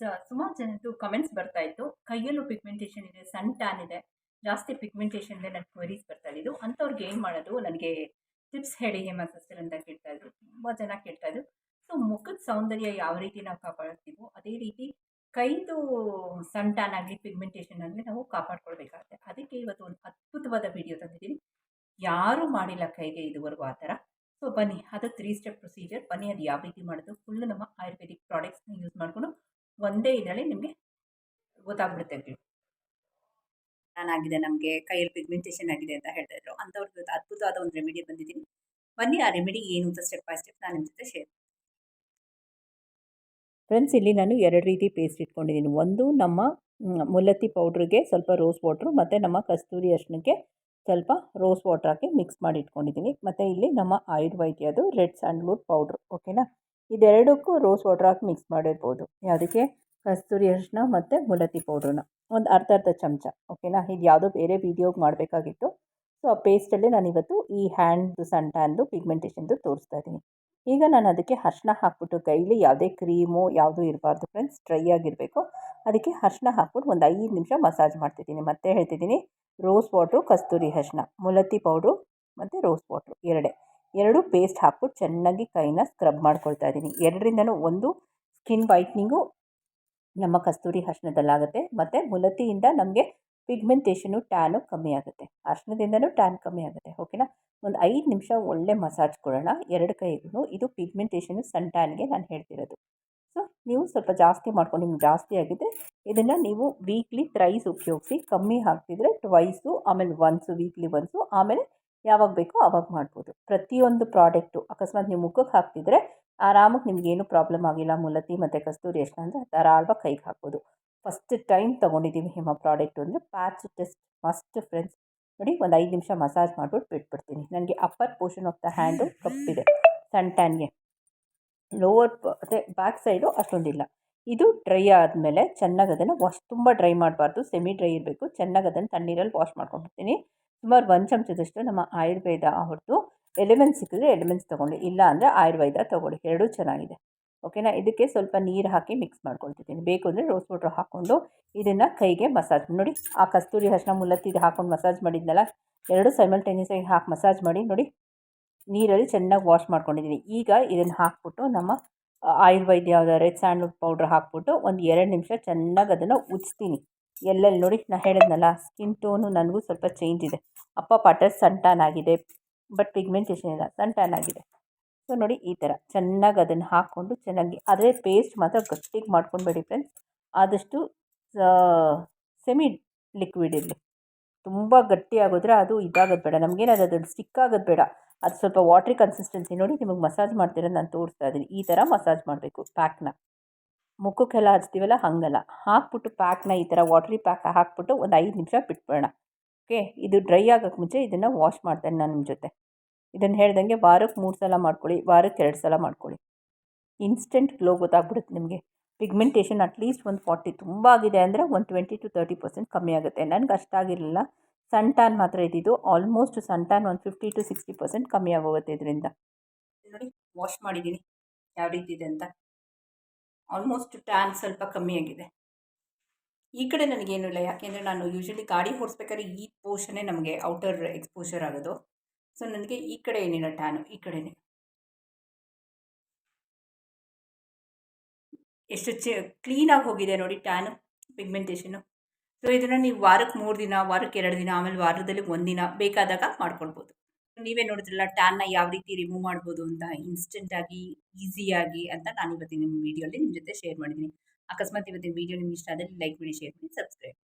Friends ಸುಮಾರು ಜನದ್ದು comments ಬರ್ತಾ ಇತ್ತು. ಕೈಯಲ್ಲೂ ಪಿಗ್ಮೆಂಟೇಷನ್ ಇದೆ ಸನ್ ಟ್ಯಾನ್ ಇದೆ. ಜಾಸ್ತಿ ಪಿಗ್ಮೆಂಟೇಷನ್ ಇದೆ ನನಗೆ ಕ್ವರೀಸ್ ಬರ್ತಾ ಇದ್ದು ಅಂಥವ್ರಿಗೆ ಏನು ಮಾಡೋದು ನನಗೆ ಟಿಪ್ಸ್ ಹೇಳಿ ಹೇಮ ಸಿಸ್ಟರ್ ಅಂತ ಕೇಳ್ತಾ ಇದ್ರು. ತುಂಬ ಜನ ಕೇಳ್ತಾ ಇದ್ರು. ಸೊ ಮುಖದ ಸೌಂದರ್ಯ ಯಾವ ರೀತಿ ನಾವು ಕಾಪಾಡ್ತೀವೋ, ಅದೇ ರೀತಿ ಕೈದು ಸನ್ ಟ್ಯಾನ್ ಆಗಲಿ ಪಿಗ್ಮೆಂಟೇಷನ್ ಆಗಲಿ ನಾವು ಕಾಪಾಡ್ಕೊಳ್ಬೇಕಾಗುತ್ತೆ. ಅದಕ್ಕೆ ಇವತ್ತು ಒಂದು ಅದ್ಭುತವಾದ ವಿಡಿಯೋ ತಂದಿದ್ದೀನಿ. ಯಾರೂ ಮಾಡಿಲ್ಲ ಕೈಗೆ ಇದುವರೆಗೂ ಆ ಥರ. ಸೊ ಬನ್ನಿ ಅದು ತ್ರೀ ಸ್ಟೆಪ್ ಪ್ರೊಸೀಜರ್ ಬನ್ನಿ, ಅದು ಯಾವ ರೀತಿ ಮಾಡೋದು? ಫುಲ್ ನಮ್ಮ ಆಯುರ್ವೇದಿಕ್ ಪ್ರಾಡಕ್ಟ್ಸ್ನ ಯೂಸ್ ಮಾಡಿಕೊಂಡು ಒಂದೇ ಇದರಲ್ಲಿ ನಿಮಗೆ ಗೊತ್ತಾಗ್ಬಿಡುತ್ತೆ ಆಗಿದೆ ನಮಗೆ ಕೈಯಲ್ಲಿ ಪಿಗ್ಮೆಂಟೇಷನ್ ಆಗಿದೆ ಅಂತ ಹೇಳ್ತಾ ಇದ್ರು. ಇವತ್ತು ಅದ್ಭುತವಾದ ಒಂದು ರೆಮಿಡಿ ಬಂದಿದ್ದೀನಿ. ಬನ್ನಿ, ಆ ರೆಮಿಡಿ ಏನು ಅಂತ ಸ್ಟೆಪ್ ಬೈ ಸ್ಟೆಪ್ ನಾನು ನಿಮ್ಮ ಜೊತೆ ಶೇರ್ ಫ್ರೆಂಡ್ಸ್ ಇಲ್ಲಿ ನಾನು ಎರಡು ರೀತಿ ಪೇಸ್ಟ್ ಇಟ್ಕೊಂಡಿದ್ದೀನಿ. ಒಂದು, ನಮ್ಮ ಮುಲ್ಲತ್ತಿ ಪೌಡ್ರಿಗೆ ಸ್ವಲ್ಪ ರೋಸ್ ವಾಟ್ರು ಮತ್ತು ನಮ್ಮ ಕಸ್ತೂರಿ ಅಷ್ಟಕ್ಕೆ ಸ್ವಲ್ಪ ರೋಸ್ ವಾಟ್ರ್ ಹಾಕಿ ಮಿಕ್ಸ್ ಮಾಡಿ ಇಟ್ಕೊಂಡಿದ್ದೀನಿ. ಮತ್ತು ಇಲ್ಲಿ ನಮ್ಮ ಆಯುರ್ವೈದ್ಯದು ರೆಡ್ ಸ್ಯಾಂಡ್ಲ್ವುಡ್ ಪೌಡ್ರು ಓಕೆನಾ ಇದೆರಡಕ್ಕೂ ರೋಸ್ ವಾಟರ್ ಹಾಕಿ ಮಿಕ್ಸ್ ಮಾಡಿರ್ಬೋದು. ಯಾವುದಕ್ಕೆ ಕಸ್ತೂರಿ ಅರಿಶಿನ ಮತ್ತು ಮುಲತಿ ಪೌಡ್ರನ್ನ. ಒಂದು ಅರ್ಧ ಅರ್ಧ ಚಮಚ ಓಕೆನಾ ಇದು ಯಾವುದೋ ಬೇರೆ ವೀಡಿಯೋಗೆ ಮಾಡಬೇಕಾಗಿತ್ತು. ಸೊ ಆ ಪೇಸ್ಟಲ್ಲಿ ನಾನು ಇವತ್ತು ಈ ಹ್ಯಾಂಡ್ದು ಸಣ್ಣ ಪಿಗ್ಮೆಂಟೇಷನ್ದು ತೋರಿಸ್ತಾ ಇದ್ದೀನಿ. ಈಗ ನಾನು ಅದಕ್ಕೆ ಅರ್ಶಿನ ಹಾಕ್ಬಿಟ್ಟು ಕೈಲಿ ಯಾವುದೇ ಕ್ರೀಮು ಯಾವುದೂ ಇರಬಾರ್ದು ಫ್ರೆಂಡ್ಸ್ ಡ್ರೈ ಆಗಿರಬೇಕು. ಅದಕ್ಕೆ ಅರ್ಶಿನ ಹಾಕ್ಬಿಟ್ಟು ಒಂದು ಐದು ನಿಮಿಷ ಮಸಾಜ್ ಮಾಡ್ತಿದ್ದೀನಿ. ಮತ್ತೆ ಹೇಳ್ತಿದ್ದೀನಿ, ರೋಸ್ ವಾಟ್ರು, ಕಸ್ತೂರಿ ಅರ್ಶಿನ ಮುಲತಿ ಪೌಡ್ರು ಮತ್ತು ರೋಸ್ ವಾಟ್ರು ಎರಡೇ. ಎರಡು ಪೇಸ್ಟ್ ಹಾಕ್ಬಿಟ್ಟು ಚೆನ್ನಾಗಿ ಕೈನ ಸ್ಕ್ರಬ್ ಮಾಡ್ಕೊಳ್ತಾ ಇದ್ದೀನಿ. ಎರಡರಿಂದನೂ ಒಂದು ಸ್ಕಿನ್ ವೈಟ್ನಿಂಗು ನಮ್ಮ ಕಸ್ತೂರಿ ಅರ್ಶಿನದಲ್ಲಾಗುತ್ತೆ ಮತ್ತು ಮುಲತಿಯಿಂದ ನಮಗೆ ಪಿಗ್ಮೆಂಟೇಷನು ಟ್ಯಾನು ಕಮ್ಮಿ ಆಗುತ್ತೆ. ಅರ್ಶನದಿಂದನೂ ಟ್ಯಾನ್ ಕಮ್ಮಿ ಆಗುತ್ತೆ ಓಕೆನಾ ಒಂದು ಐದು ನಿಮಿಷ ಒಳ್ಳೆ ಮಸಾಜ್ ಕೊಡೋಣ. ಎರಡು ಕೈಗೂ ಇದು ಪಿಗ್ಮೆಂಟೇಷನು ಸನ್ ಟ್ಯಾನ್ಗೆ ನಾನು ಹೇಳ್ತಿರೋದು. ಸೊ ನೀವು ಸ್ವಲ್ಪ ಜಾಸ್ತಿ ಮಾಡ್ಕೊಂಡು, ನಿಮ್ಗೆ ಜಾಸ್ತಿ ಆಗಿದ್ದರೆ ಇದನ್ನು ನೀವು ವೀಕ್ಲಿ ತ್ರೈಸ್ ಉಪಯೋಗಿಸಿ. ಕಮ್ಮಿ ಹಾಕ್ತಿದ್ರೆ ಟ್ವೈಸು ಆಮೇಲೆ ಒನ್ಸು ವೀಕ್ಲಿ ಒನ್ಸು ಆಮೇಲೆ ಯಾವಾಗ ಬೇಕೋ ಆವಾಗ ಮಾಡ್ಬೋದು. ಪ್ರತಿಯೊಂದು ಪ್ರಾಡಕ್ಟು ಅಕಸ್ಮಾತ್ ನೀವು ಮುಖಕ್ಕೆ ಹಾಕ್ತಿದ್ರೆ ಆರಾಮಾಗಿ ನಿಮಗೇನು ಪ್ರಾಬ್ಲಮ್ ಆಗಿಲ್ಲ. ಮುಲತಿ ಮತ್ತು ಕಸ್ತೂರಿ ಎಷ್ಟು ಅಂದರೆ ಧಾರಾಳವಾಗಿ ಕೈಗೆ ಹಾಕ್ಬೋದು. ಫಸ್ಟ್ ಟೈಮ್ ತೊಗೊಂಡಿದ್ದೀವಿ ಹಿಮ ಪ್ರಾಡಕ್ಟು ಅಂದರೆ ಪ್ಯಾಚ್ ಟೆಸ್ಟ್ ಮಸ್ಟ್ ಫ್ರೆಂಡ್ಸ್ ನೋಡಿ ಒಂದು ಐದು ನಿಮಿಷ ಮಸಾಜ್ ಮಾಡಿಬಿಟ್ಟು ಬಿಟ್ಬಿಡ್ತೀನಿ. ನನಗೆ upper portion of the hand ಕಪ್ಪಿದೆ. Sun ಟ್ಯಾನ್ಗೆ ಲೋವರ್ ಅದೇ ಬ್ಯಾಕ್ ಸೈಡು ಅಷ್ಟೊಂದಿಲ್ಲ. ಇದು ಡ್ರೈ ಆದಮೇಲೆ ಚೆನ್ನಾಗಿ ಅದನ್ನು ವಾಶ್ ತುಂಬ ಡ್ರೈ ಮಾಡಬಾರ್ದು. ಸೆಮಿ ಡ್ರೈ ಇರಬೇಕು. ಚೆನ್ನಾಗಿ ಅದನ್ನು ತಣ್ಣೀರಲ್ಲಿ ವಾಶ್ ಮಾಡ್ಕೊಂಡ್ಬಿಡ್ತೀನಿ. ಸುಮಾರು ಒಂದು ಚಮಚದಷ್ಟು ನಮ್ಮ ಆಯುರ್ವೇದ ಹೊರತು ಎಲಿಮೆಂಟ್ಸ್ ಸಿಕ್ಕಿದ್ರೆ ಎಲಿಮೆಂಟ್ಸ್ ತೊಗೊಂಡು, ಇಲ್ಲ ಅಂದರೆ ಆಯುರ್ವೇದ ತೊಗೊಳ್ಳಿ, ಎರಡೂ ಚೆನ್ನಾಗಿದೆ. ಓಕೆನಾ? ಇದಕ್ಕೆ ಸ್ವಲ್ಪ ನೀರು ಹಾಕಿ ಮಿಕ್ಸ್ ಮಾಡ್ಕೊಳ್ತಿದ್ದೀನಿ. ಬೇಕು ಅಂದರೆ ರೋಸ್ ವಾಟ್ರ್ ಹಾಕ್ಕೊಂಡು ಇದನ್ನು ಕೈಗೆ ಮಸಾಜ್ ನೋಡಿ, ಆ ಕಸ್ತೂರಿ ಹಸನ ಮುಲ್ಲತ್ತಿದ್ದು ಹಾಕ್ಕೊಂಡು ಮಸಾಜ್ ಮಾಡಿದ್ನಲ್ಲ, ಎರಡು ಸೈಮಲ್ಟೇನಿಯಸ್ ಆಗಿ ಹಾಕಿ ಮಸಾಜ್ ಮಾಡಿ, ನೋಡಿ, ನೀರಲ್ಲಿ ಚೆನ್ನಾಗಿ ವಾಶ್ ಮಾಡ್ಕೊಂಡಿದ್ದೀನಿ. ಈಗ ಇದನ್ನು ಹಾಕ್ಬಿಟ್ಟು ನಮ್ಮ ಆಯುರ್ವೇದ ಯಾವುದೋ ರೆಡ್ ಸ್ಯಾಂಡ್ಲ್ವುಡ್ ಪೌಡ್ರ್ ಹಾಕ್ಬಿಟ್ಟು ಒಂದು ಎರಡು ನಿಮಿಷ ಚೆನ್ನಾಗಿ ಅದನ್ನು ಉಜ್ತೀನಿ ಎಲ್ಲೆಲ್ಲಿ ನೋಡಿ ನಾನು ಹೇಳಿದ್ನಲ್ಲ ಸ್ಕಿನ್ ಟೋನು ನನಗೂ ಸ್ವಲ್ಪ ಚೇಂಜ್ ಇದೆ. ಅಪ್ಪ ಪಾಟ ಸನ್ ಟ್ಯಾನ್ ಆಗಿದೆ ಬಟ್ ಪಿಗ್ಮೆಂಟೇಷನ್ ಇಲ್ಲ ಸನ್ ಟ್ಯಾನ್ ಆಗಿದೆ. ಸೊ ನೋಡಿ ಈ ಥರ ಚೆನ್ನಾಗಿ ಅದನ್ನು ಹಾಕ್ಕೊಂಡು ಚೆನ್ನಾಗಿ, ಆದರೆ ಪೇಸ್ಟ್ ಮಾತ್ರ ಗಟ್ಟಿಗೆ ಮಾಡ್ಕೊಂಡ್ಬೇಡಿ ಫ್ರೆಂಡ್ಸ್ ಆದಷ್ಟು ಸೆಮಿ ಲಿಕ್ವಿಡ್ ಇರಲಿ. ತುಂಬ ಗಟ್ಟಿ ಆಗೋದ್ರೆ ಅದು ಇದಾಗೋದು ಬೇಡ ನಮಗೇನು ಅದು ಸ್ಟಿಕ್ ಆಗೋದು ಬೇಡ. ಅದು ಸ್ವಲ್ಪ ವಾಟ್ರಿ ಕನ್ಸಿಸ್ಟೆನ್ಸಿ ನೋಡಿ ನಿಮಗೆ ಮಸಾಜ್ ಮಾಡ್ತಿರೋದು ನಾನು ತೋರಿಸ್ತಾ ಇದ್ದೀನಿ. ಈ ಥರ ಮಸಾಜ್ ಮಾಡಬೇಕು ಪ್ಯಾಕ್ನ ಮುಖಕ್ಕೆಲ್ಲ ಹಚ್ತೀವಲ್ಲ, ಹಾಗಲ್ಲ. ಹಾಕ್ಬಿಟ್ಟು ಪ್ಯಾಕ್ನ ಈ ಥರ ವಾಟ್ರಿ ಪ್ಯಾಕ್ ಹಾಕ್ಬಿಟ್ಟು ಒಂದು ಐದು ನಿಮಿಷ ಬಿಟ್ಬಿಡೋಣ. ಓಕೆ ಇದು ಡ್ರೈ ಆಗೋಕ್ಕೆ ಮುಂಚೆ ಇದನ್ನು ವಾಶ್ ಮಾಡ್ತೇನೆ ನಾನು ನಿಮ್ಮ ಜೊತೆ. ಇದನ್ನು ಹೇಳ್ದಂಗೆ ವಾರಕ್ಕೆ ಮೂರು ಸಲ ಮಾಡ್ಕೊಳ್ಳಿ ವಾರಕ್ಕೆ ಎರಡು ಸಲ ಮಾಡ್ಕೊಳ್ಳಿ. ಇನ್ಸ್ಟೆಂಟ್ ಗ್ಲೋ ಗೊತ್ತಾಗ್ಬಿಡುತ್ತೆ ನಿಮಗೆ. ಪಿಗ್ಮೆಂಟೇಷನ್ ಅಟ್ಲೀಸ್ಟ್ ಒಂದು ಫಾರ್ಟಿ ತುಂಬ ಆಗಿದೆ ಅಂದರೆ ಒಂದು ಟ್ವೆಂಟಿ ಟು ತರ್ಟಿ ಪರ್ಸೆಂಟ್ ಕಮ್ಮಿ ಆಗುತ್ತೆ. ನನಗೆ ಅಷ್ಟಾಗಿರಲಿಲ್ಲ ಸನ್ ಟ್ಯಾನ್ ಮಾತ್ರ ಇದ್ದಿದ್ದು. ಆಲ್ಮೋಸ್ಟ್ ಸನ್ ಟ್ಯಾನ್ ಒಂದು ಫಿಫ್ಟಿ ಟು ಸಿಕ್ಸ್ಟಿ ಪರ್ಸೆಂಟ್ ಕಮ್ಮಿ ಆಗೋಗುತ್ತೆ ಇದರಿಂದ. ನೋಡಿ ವಾಶ್ ಮಾಡಿದ್ದೀನಿ ಯಾವ ರೀತಿ ಇದೆ ಅಂತ. ಆಲ್ಮೋಸ್ಟ್ ಟ್ಯಾನ್ ಸ್ವಲ್ಪ ಕಮ್ಮಿ ಆಗಿದೆ. ಈ ಕಡೆ ನನಗೇನು ಇಲ್ಲ, ಯಾಕೆಂದರೆ ನಾನು ಯೂಶ್ವಲಿ ಗಾಡಿ ಓಡಿಸ್ಬೇಕಾದ್ರೆ ಈ ಪೋರ್ಷನ್ನೇ ನಮಗೆ ಔಟರ್ ಎಕ್ಸ್ಪೋಷರ್ ಆಗೋದು. ಸೊ ನನಗೆ ಈ ಕಡೆ ಏನಿಲ್ಲ ಟ್ಯಾನು ಈ ಕಡೆನೇ. ಎಷ್ಟು ಚೆ ಕ್ಲೀನಾಗಿ ಹೋಗಿದೆ ನೋಡಿ ಟ್ಯಾನು ಪಿಗ್ಮೆಂಟೇಷನು ಸೊ ಇದನ್ನು ನೀವು ವಾರಕ್ಕೆ ಮೂರು ದಿನ, ವಾರಕ್ಕೆ ಎರಡು ದಿನ, ಆಮೇಲೆ ವಾರದಲ್ಲಿ ಒಂದಿನ ಬೇಕಾದಾಗ ಮಾಡ್ಕೊಳ್ಬೋದು. ನೀವೇ ನೋಡಿದ್ರಲ್ಲ ಟ್ಯಾನ್ನ ಯಾವ ರೀತಿ ರಿಮೂವ್ ಮಾಡ್ಬೋದು ಅಂತ ಇನ್ಸ್ಟೆಂಟಾಗಿ ಈಸಿಯಾಗಿ ಅಂತ ನಾನು ಇವತ್ತಿನ ವೀಡಿಯೋಲಿ ನಿಮ್ಮ ಜೊತೆ ಶೇರ್ ಮಾಡಿದ್ದೀನಿ. ಅಕಸ್ಮಾತ್ ಇವತ್ತಿನ ವೀಡಿಯೋ ನಿಮ್ಗೆ ಇಷ್ಟ ಆದರೆ ಲೈಕ್ ಮಾಡಿ ಶೇರ್ ಮಾಡಿ ಸಬ್ಸ್ಕ್ರೈಬ್